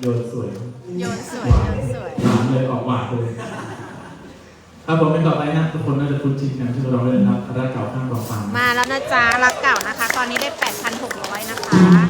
โยนสวยโยนสวยโยนสวยถามเลยออกหวานเลยครับผมเป็นต่อไปนะทุกคนน่าจะคุ้นชินกันที่เราเล่นนะครับรักเก่าข้างกองฟังมาแล้วนะจ๊ะรักเก่านะคะ ตอนนี้ได้ 8,600 นะคะ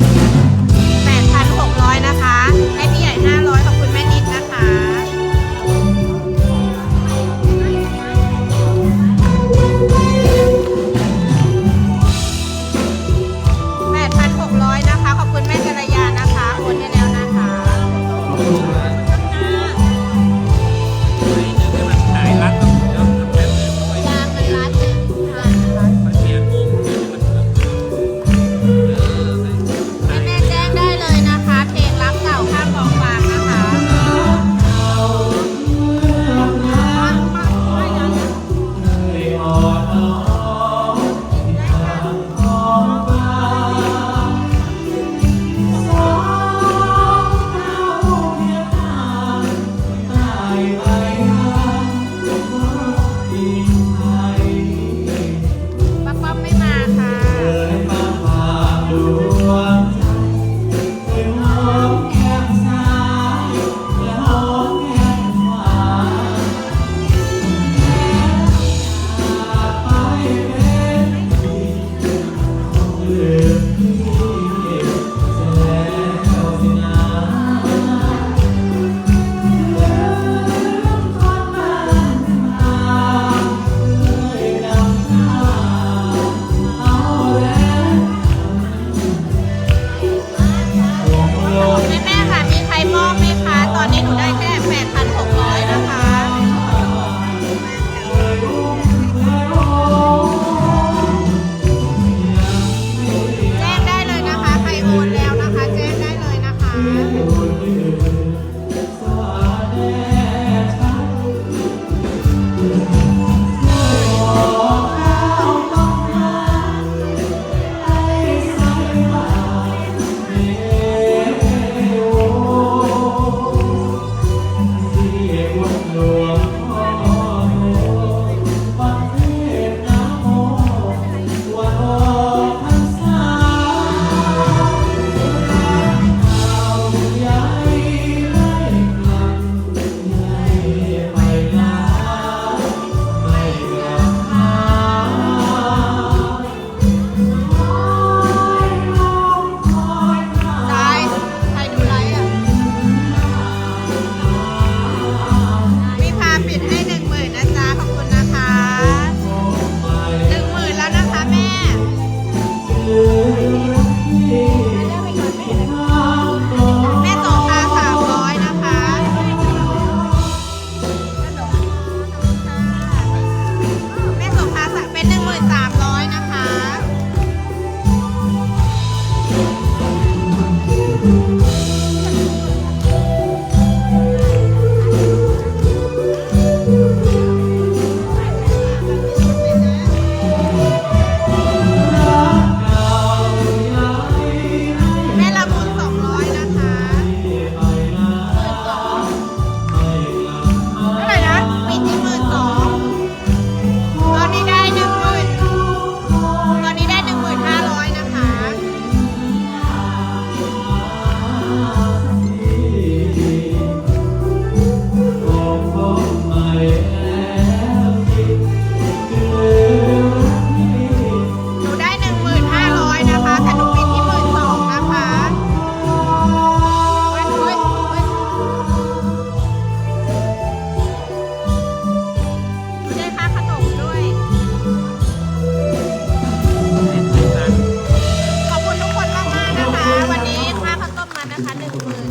หนึ่งหมื่น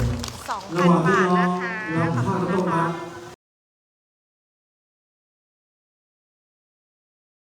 สองพันบาทนะคะ